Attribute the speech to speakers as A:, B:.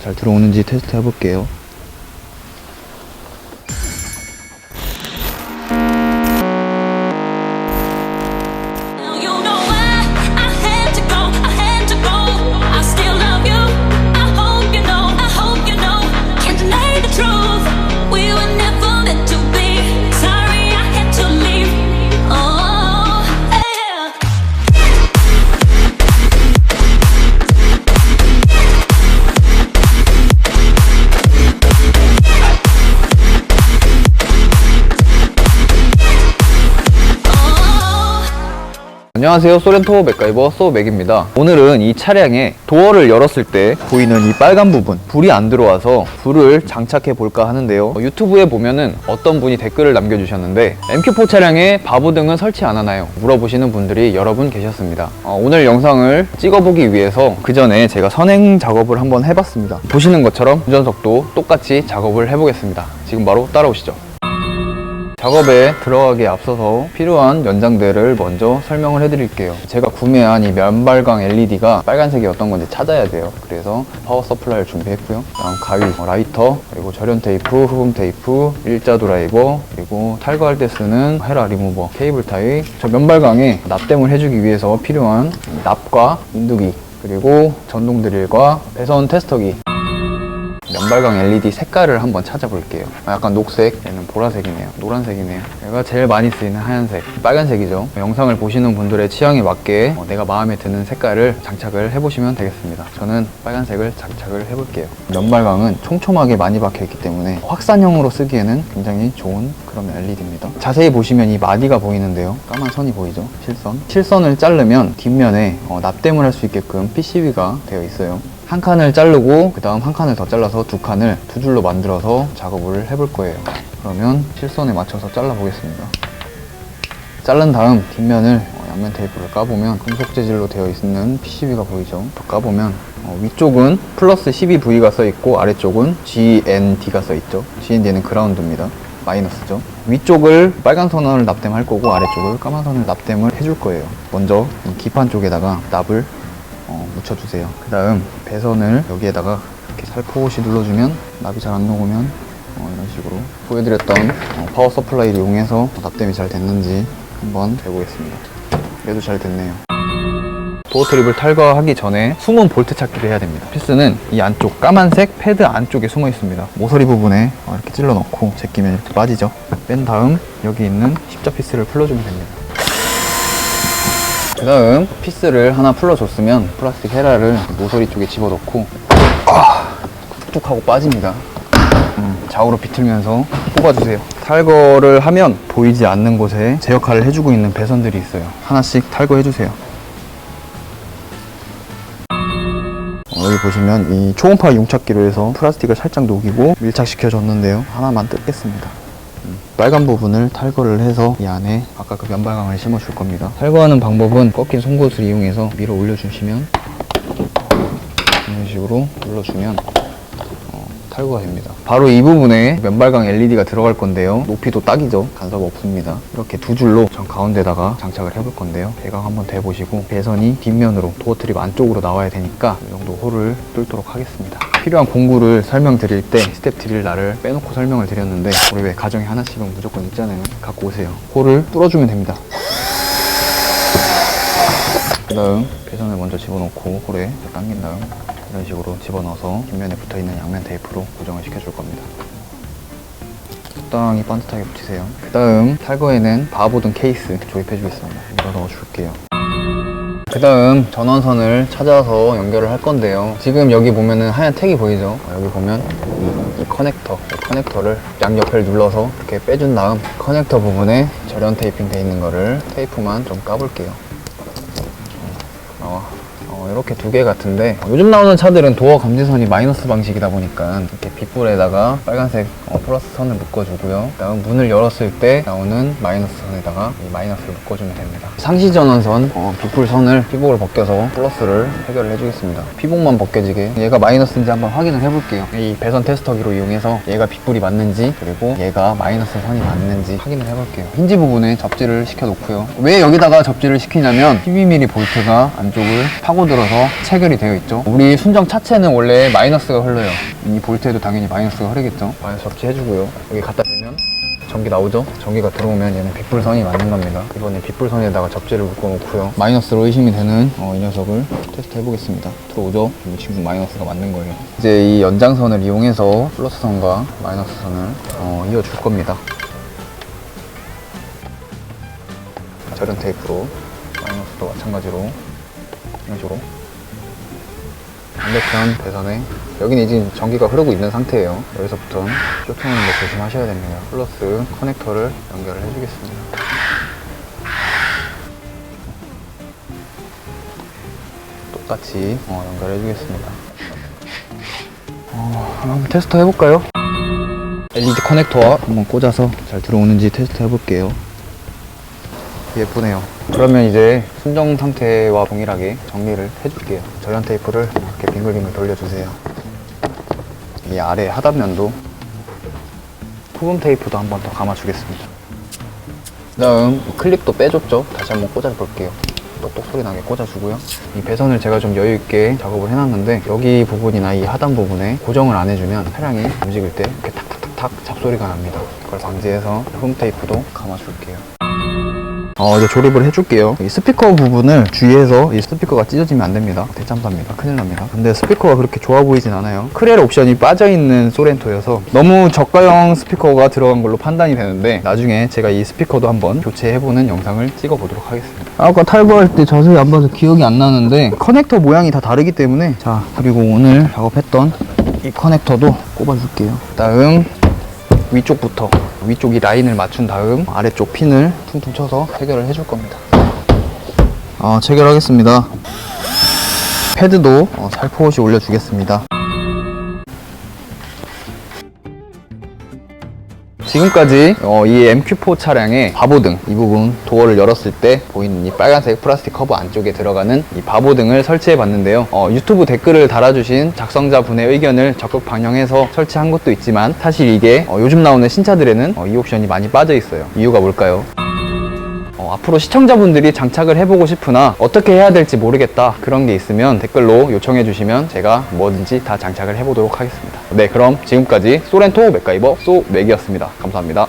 A: 잘 들어오는지 테스트 해볼게요. 안녕하세요. 소렌토 맥가이버 소맥입니다. 오늘은 이 차량의 도어를 열었을 때 보이는 이 빨간 부분 불이 안 들어와서 불을 장착해 볼까 하는데요. 어, 유튜브에 보면은 어떤 분이 댓글을 남겨주셨는데 MQ4 차량에 바보등은 설치 안 하나요? 물어보시는 분들이 여러 분 계셨습니다. 어, 오늘 영상을 찍어보기 위해서 그 전에 제가 선행 작업을 한번 해봤습니다. 보시는 것처럼 운전석도 똑같이 작업을 해보겠습니다. 지금 바로 따라오시죠 작업에 들어가기에 앞서서 필요한 연장대를 먼저 설명을 해드릴게요. 제가 구매한 이 면발광 LED가 빨간색이었던 건지 찾아야 돼요. 그래서 파워 서플라이를 준비했고요. 다음 가위, 어, 라이터, 그리고 절연 테이프, 흡음 테이프, 일자 드라이버, 그리고 탈거할 때 쓰는 헤라 리무버, 케이블 타이. 저 면발광에 납땜을 해주기 위해서 필요한 납과 인두기, 그리고 전동 드릴과 배선 테스터기, 면발광 LED 색깔을 한번 찾아볼게요. 아, 약간 녹색, 얘는 보라색이네요. 노란색이네요. 얘가 제일 많이 쓰이는 하얀색, 빨간색이죠. 영상을 보시는 분들의 취향에 맞게 어, 내가 마음에 드는 색깔을 장착을 해보시면 되겠습니다. 저는 빨간색을 장착을 해볼게요. 면발광은 촘촘하게 많이 박혀있기 때문에 확산형으로 쓰기에는 굉장히 좋은 그런 LED입니다. 자세히 보시면 이 마디가 보이는데요. 까만 선이 보이죠? 실선. 실선을 자르면 뒷면에 어, 납땜을 할 수 있게끔 PCB가 되어 있어요. 한 칸을 자르고 그 다음 한 칸을 더 잘라서 두 칸을 두 줄로 만들어서 작업을 해볼 거예요. 그러면 실선에 맞춰서 잘라 보겠습니다. 자른 다음 뒷면을 어, 양면 테이프를 까보면 금속 재질로 되어 있는 PCB가 보이죠? 더 까보면 어, 위쪽은 플러스 12V가 써 있고 아래쪽은 GND가 써 있죠? GND는 그라운드입니다. 마이너스죠? 위쪽을 빨간 선을 납땜할 거고 아래쪽을 까만 선을 납땜을 해줄 거예요. 먼저 이 기판 쪽에다가 납을 어, 묻혀주세요. 그 다음 배선을 여기에다가 이렇게 살포시 눌러주면 납이 잘안 녹으면 어, 이런 식으로 보여드렸던 어, 파워 서플라이를 이용해서 납땜이 잘 됐는지 한번 해보겠습니다. 얘도 잘 됐네요. 도어 트립을 탈거하기 전에 숨은 볼트 찾기를 해야 됩니다. 피스는 이 안쪽 까만색 패드 안쪽에 숨어 있습니다. 모서리 부분에 어, 이렇게 찔러 넣고 제끼면 이렇게 빠지죠. 뺀 다음 여기 있는 십자 피스를 풀어주면 됩니다. 그 다음 피스를 하나 풀어줬으면 플라스틱 헤라를 모서리 쪽에 집어넣고 아, 툭툭 하고 빠집니다. 음, 좌우로 비틀면서 뽑아주세요. 탈거를 하면 보이지 않는 곳에 제 역할을 해주고 있는 배선들이 있어요. 하나씩 탈거해주세요. 어, 여기 보시면 이 초음파 용착기로 해서 플라스틱을 살짝 녹이고 밀착시켜 줬는데요. 하나만 뜯겠습니다. 음, 빨간 부분을 탈거를 해서 이 안에 아까 그 면발광을 심어 줄 겁니다. 탈거하는 방법은 꺾인 송곳을 이용해서 밀어 올려주시면 이런 식으로 눌러주면 어, 탈거가 됩니다. 바로 이 부분에 면발광 LED가 들어갈 건데요. 높이도 딱이죠? 간섭 없습니다. 이렇게 두 줄로 전 가운데다가 장착을 해볼 건데요. 배각 한번 대보시고 배선이 뒷면으로 도어 트립 안쪽으로 나와야 되니까 이 정도 홀을 뚫도록 하겠습니다 필요한 공구를 설명드릴 때 스텝 드릴라를 빼놓고 설명을 드렸는데 우리 왜 가정에 하나씩은 무조건 있잖아요. 갖고 오세요. 홀을 뚫어주면 됩니다. 그 다음 배선을 먼저 집어넣고 홀에 당긴 다음 이런 식으로 집어넣어서 뒷면에 붙어있는 양면 테이프로 고정을 시켜줄 겁니다. 적당히 반듯하게 붙이세요. 그 다음 탈거에는 바보등 케이스 조립해 주겠습니다. 밀어 넣어 줄게요 그 다음 전원선을 찾아서 연결을 할 건데요. 지금 여기 보면은 하얀 택이 보이죠? 어, 여기 보면 이, 이 커넥터 이 커넥터를 양옆을 눌러서 이렇게 빼준 다음 커넥터 부분에 절연 테이핑 돼 있는 거를 테이프만 좀 까볼게요. 어, 어, 이렇게 두 개 같은데 어, 요즘 나오는 차들은 도어 감지선이 마이너스 방식이다 보니까 이렇게 빗불에다가 빨간색 어, 플러스 선을 묶어주고요. 다음 문을 열었을 때 나오는 마이너스 선에다가 이 마이너스를 묶어주면 됩니다. 상시 전원선 어, 빗불 선을 피복을 벗겨서 플러스를 해결을 해주겠습니다. 피복만 벗겨지게 얘가 마이너스인지 한번 확인을 해볼게요. 이 배선 테스터기로 이용해서 얘가 빗불이 맞는지 그리고 얘가 마이너스 선이 맞는지 확인을 해볼게요. 힌지 부분에 접지를 시켜 놓고요. 왜 여기다가 접지를 시키냐면 12mm 볼트가 안쪽을 파고들어 만들어서 체결이 되어 있죠. 우리 순정 차체는 원래 마이너스가 흘러요. 이 볼트에도 당연히 마이너스가 흐르겠죠. 마이너스 접지해주고요. 여기 갖다 대면 전기 나오죠? 전기가 들어오면 얘는 빗불선이 맞는 겁니다. 이번에 빗불선에다가 접지를 묶어놓고요. 마이너스로 의심이 되는 어, 이 녀석을 테스트 해보겠습니다. 들어오죠? 이 친구 마이너스가 맞는 거예요. 이제 이 연장선을 이용해서 플러스 선과 마이너스 선을 어, 이어줄 겁니다. 절연 테이프로 마이너스도 마찬가지로 이런 식으로 반대편 배선에. 여기는 이제 전기가 흐르고 있는 상태예요. 여기서부터 쇼트하는 거 조심하셔야 됩니다. 플러스 커넥터를 연결을 해주겠습니다. 똑같이 어, 연결해 주겠습니다. 어, 한번 테스트 해볼까요? LED 커넥터와 한번 꽂아서 잘 들어오는지 테스트 해볼게요 예쁘네요. 그러면 이제 순정 상태와 동일하게 정리를 해줄게요. 절연 테이프를 이렇게 빙글빙글 돌려주세요. 이 아래 하단면도 소금 테이프도 한 번 더 감아주겠습니다. 다음 클립도 빼줬죠? 다시 한번 꽂아볼게요. 똑똑 소리 나게 꽂아주고요. 이 배선을 제가 좀 여유 있게 작업을 해놨는데 여기 부분이나 이 하단 부분에 고정을 안 해주면 차량이 움직일 때 이렇게 탁탁탁탁 잡소리가 납니다. 그걸 방지해서 홈 테이프도 감아줄게요. 어, 이제 조립을 해줄게요. 이 스피커 부분을 주의해서 이 스피커가 찢어지면 안 됩니다. 대참사입니다. 큰일 납니다. 근데 스피커가 그렇게 좋아 보이진 않아요. 크렐 옵션이 빠져있는 소렌토여서 너무 저가형 스피커가 들어간 걸로 판단이 되는데 나중에 제가 이 스피커도 한번 교체해보는 영상을 찍어보도록 하겠습니다. 아까 탈거할 때 자세히 안 봐서 기억이 안 나는데 커넥터 모양이 다 다르기 때문에 자, 그리고 오늘 작업했던 이 커넥터도 꼽아줄게요. 다음 위쪽부터 위쪽 이 라인을 맞춘 다음 아래쪽 핀을 퉁퉁 쳐서 체결을 해줄 겁니다. 어, 체결하겠습니다. 패드도 어, 살포시 올려주겠습니다. 지금까지 어, 이 MQ4 차량의 바보등 이 부분 도어를 열었을 때 보이는 이 빨간색 플라스틱 커버 안쪽에 들어가는 이 바보등을 설치해 봤는데요 어, 유튜브 댓글을 달아주신 작성자 분의 의견을 적극 반영해서 설치한 것도 있지만 사실 이게 어, 요즘 나오는 신차들에는 어, 이 옵션이 많이 빠져 있어요 이유가 뭘까요? 어, 앞으로 시청자분들이 장착을 해보고 싶으나 어떻게 해야 될지 모르겠다 그런 게 있으면 댓글로 요청해 주시면 제가 뭐든지 다 장착을 해보도록 하겠습니다. 네 그럼 지금까지 소렌토 맥가이버 쏘맥이었습니다. 감사합니다